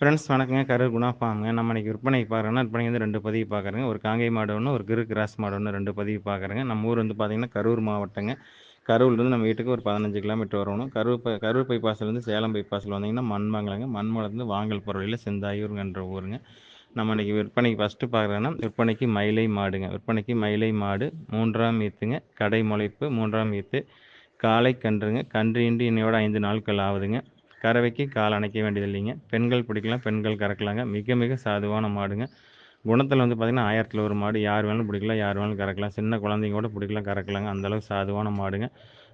Friends வணக்கங்க. கரூர் குணா ஃபார்முங்க. நம்ம இன்றைக்கி விற்பனைக்கு பார்க்குறோன்னா விற்பனை வந்து ரெண்டு பதிவு பார்க்குறேங்க. ஒரு காங்கை மாடு ஒன்று ஒரு கிரு கிராஸ் மாடு ஒன்று ரெண்டு பதிவு பார்க்குறேங்க. நம்ம ஊர் வந்து பார்த்திங்கன்னா கரூர் மாவட்டங்க. கரூர்லேருந்து நம்ம வீட்டுக்கு ஒரு பதினஞ்சு கிலோமீட்டர் வரணும். கரூர் ப கரூர் பைபாஸ்லேருந்து சேலம் பைபாஸில் வந்தீங்கன்னா மண்மங்கலங்க. மண்மலத்துலேருந்து வாங்கல் பொருளில் செந்தாயூருங்கன்ற ஊருங்க. நம்ம இன்றைக்கி விற்பனைக்கு ஃபஸ்ட்டு பார்க்குறோன்னா விற்பனைக்கு மயிலை மாடுங்க. விற்பனைக்கு மயிலை மாடு மூன்றாம் ஈத்துங்க. கடை முளைப்பு மூன்றாம் ஈத்து. காலை கன்றுங்க. கன்று இன்றி இன்னையோட ஐந்து நாட்கள் ஆகுதுங்க. கறவைக்கு கால் அணைக்க வேண்டியது இல்லைங்க. பெண்கள் பிடிக்கலாம் பெண்கள் கறக்கலாங்க. மிக மிக சாதுவான மாடுங்க. குணத்தில் வந்து பார்த்திங்கன்னா ஆயிரத்தில் ஒரு மாடு யார் வேணாலும் பிடிக்கலாம் யார் வேணாலும் கறக்கலாம். சின்ன குழந்தைங்க கூட பிடிக்கலாம் கறக்கலாங்க. அந்தளவுக்கு சாதுவான மாடுங்க.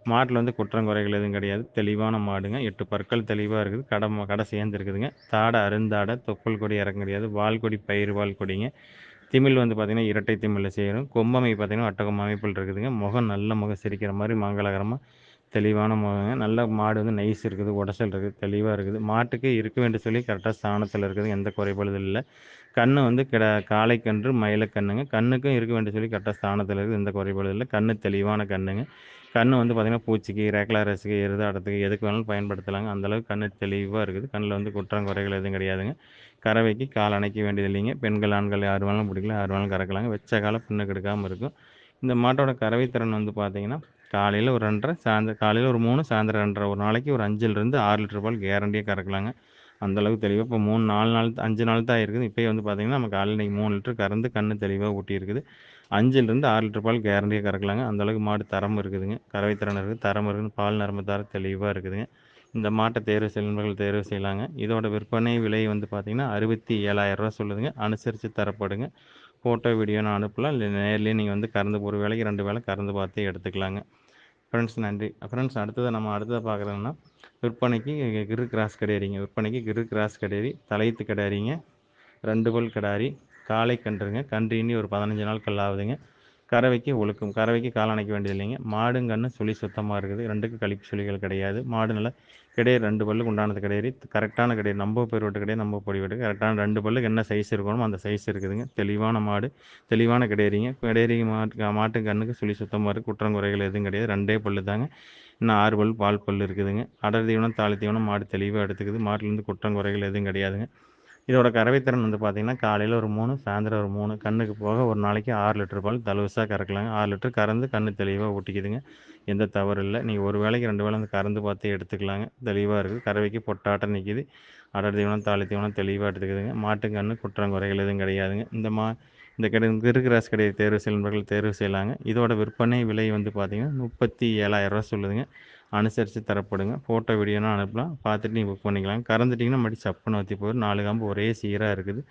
மாட்டில் வந்து குற்றம் குறைகள் எதுவும் கிடையாது. தெளிவான மாடுங்க. எட்டு பற்கள் தெளிவாக இருக்குது. கடை கடை சேர்ந்துருக்குதுங்க. தாடை அருந்தாடை தொப்புள் கொடி இறக்க முடியாது. வால்கொடி பயிர் வால் கொடிங்க. திமிழ் வந்து பார்த்திங்கன்னா இரட்டை திமிழில் செய்கிறோம் கொம்பமை பார்த்திங்கன்னா அட்டகம் அமைப்பில் இருக்குதுங்க. முகம் நல்ல முகம் சிரிக்கிற மாதிரி மங்களகரமாக தெளிவான முகங்க நல்ல மாடு வந்து நைஸ் இருக்குது உடச்சல் இருக்குது தெளிவாக இருக்குது. மாட்டுக்கு இருக்க வேண்டிய சொல்லி கரெக்டாக ஸ்தானத்தில் இருக்குது எந்த குறைபாடு இல்லை. கண் வந்து கிட காளை கன்று மயில கண்ணுக்கும் இருக்க வேண்டிய சொல்லி கரெக்டாக ஸ்தானத்தில் இருக்குது எந்த குறைபாடு இல்லை. கண் தெளிவான கண்ணுங்க. கண் வந்து பார்த்திங்கன்னா பூச்சிக்கு ரேக்லாரஸுக்கு எருதாடத்துக்கு எதுக்கு வேணாலும் பயன்படுத்தலாங்க. அந்தளவுக்கு கண் தெளிவாக இருக்குது. கண்ணில் வந்து குற்றம் குறைகள் எதுவும் கிடையாதுங்க. கறவைக்கு கால் அணைக்க வேண்டியது இல்லைங்க. பெண்கள் ஆண்கள் யார் வேணாலும் பிடிக்கலாம் யார் வேணாலும் கறக்கலாங்க. வெச்ச காலம் பின்னுக்கு எடுக்காமல் இருக்கும். இந்த மாட்டோட கறவை திறன் வந்து பார்த்திங்கன்னா காலையில் ஒரு ரெண்டரை சாயந்தரம் காலையில் ஒரு மூணு சாயந்தரம் ரெண்டரை. ஒரு நாளைக்கு ஒரு அஞ்சுலேருந்து ஆறு லிட்டர் பால் கேரண்டியாக கறக்கலாங்க. அந்தளவுக்கு தெளிவாக இப்போ மூணு நாலு நாள் அஞ்சு நாள் தான் இருக்குது. இப்போ வந்து பார்த்திங்கன்னா நம்ம காலையில் இன்றைக்கி மூணு லிட்டர் கறந்து கண் தெளிவாக ஊட்டியிருக்குது அஞ்சுலேருந்து ஆறு லிட்டர் பால் கேரண்டியாக கறக்கலாங்க. அந்தளவுக்கு மாடு தரம் இருக்குதுங்க. கறவை திறன் இருக்குது தரம் இருக்குதுன்னு பால் நரம்பு தர தெளிவாக இருக்குதுங்க. இந்த மாட்டை தேர்வு செய்யணும் தேர்வு செய்யலாங்க. இதோட விற்பனை விலை வந்து பார்த்திங்கன்னா அறுபத்தி ஏழாயிரரூவா சொல்லுதுங்க. அனுசரித்து தரப்படுங்க. ஃபோட்டோ வீடியோ நான் அனுப்பலாம். இல்லை நேர்லேயே நீங்கள் வந்து கறந்து ஒரு வேலைக்கு ரெண்டு வேலை கறந்து பார்த்து எடுத்துக்கலாங்க. ஃப்ரெண்ட்ஸ் நன்றி. ஃப்ரெண்ட்ஸ் அடுத்தது நம்ம அடுத்தது பார்க்குறோன்னா விற்பனைக்கு கிரு கிராஸ் கிடையாரிங்க விற்பனைக்கு கிரு கிராஸ் கிடையாறி தலையத்து கிடையாரிங்க ரெண்டு பல் கிடாரி காலை கன்றுங்க. கன்று இனி ஒரு பதினஞ்சு நாள் கல் ஆகுதுங்க கறவைக்கு ஒழுக்கும். கறவைக்கு காலணைக்க வேண்டியது இல்லைங்க. மாடுங்கன்னு சுழி சுத்தமாக இருக்குது. ரெண்டுக்கு கழிப்பு சுழிகள் கிடையாது. மாடு நல்லா கிடையாது ரெண்டு பல்லுக்கு உண்டானது கிடையாது கரெக்டான கிடையாது நம்ம பேர் விட்டு கிடையாது நம்ம பொடி விட்டு கரெக்டான ரெண்டு பல்லுக்கு என்ன சைஸ் இருக்கணுமோ அந்த சைஸ் இருக்குதுங்க. தெளிவான மாடு தெளிவான கிடையாதுங்க கிடையாது மாட்டு மாட்டு கண்ணுக்கு சுழி சுத்தமாக இருக்குது குற்றம் குறைகள் எதுவும் கிடையாது. ரெண்டே பல்லு தாங்க. இன்னும் ஆறு பல் பால் பல் இருக்குதுங்க. அடர் தீவனம் தாலி தீவனம் மாடு தெளிவாக எடுத்துக்குது. மாட்டிலேருந்து குற்றம் குறைகள் எதுவும் கிடையாதுங்க. இதோட கறவைத்திறன் வந்து பார்த்திங்கன்னா காலையில் ஒரு மூணு சாயந்தரம் ஒரு மூணு கண்ணுக்கு போக ஒரு நாளைக்கு ஆறு லிட்டர் பால் தலுவசாக கறக்கலாங்க. ஆறு லிட்டர் கறந்து கண் தெளிவாக ஊட்டிக்குதுங்க எந்த தவறு இல்லை. நீங்கள் ஒரு வேலைக்கு ரெண்டு வேலை அந்த கறந்து பார்த்து எடுத்துக்கலாங்க. தெளிவாக இருக்குது கறவைக்கு பொட்டாட்டம் நிற்கிது அடர் தீவனம் தாலி தீவனம் தெளிவாக எடுத்துக்குதுங்க. மாட்டு குற்றம் குறைகள் எதுவும் கிடையாதுங்க. இந்த மா இந்த கடை கிருகிராஸ் கடையை தேர்வு செய்யும் தேர்வு செய்யலாங்க. இதோட விற்பனை விலை வந்து பார்த்திங்கன்னா முப்பத்தி ஏழாயிரரூவா சொல்லுதுங்க. அனுசரித்து தரப்படுங்க. ஃபோட்டோ வீடியோனா அனுப்பலாம். பார்த்துட்டு நீங்கள் புக் பண்ணிக்கலாம். கறந்துட்டிங்கன்னா மறுபடியும் சப்புன்னு ஊற்றி போயிடும் நாலு காம்பு ஒரே சீராக இருக்குது.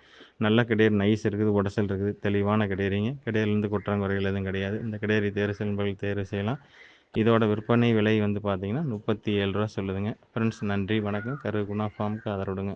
நல்ல கிடையாது நைஸ் இருக்குது. உடசல் இருக்குது. தெளிவான கிடையிறீங்க. கிடையிலேருந்து குற்றங்குறைகள் எதுவும் கிடையாது. இந்த கிடையறி தேர்வு செல்பவர்கள் தேர்வு செய்யலாம். இதோட விற்பனை விலை வந்து பார்த்தீங்கன்னா முப்பத்தி ஏழு ரூபா சொல்லுதுங்க. ஃப்ரெண்ட்ஸ் நன்றி. வணக்கம். கரு குணா ஃபார்முக்கு ஆதரவுடுங்க.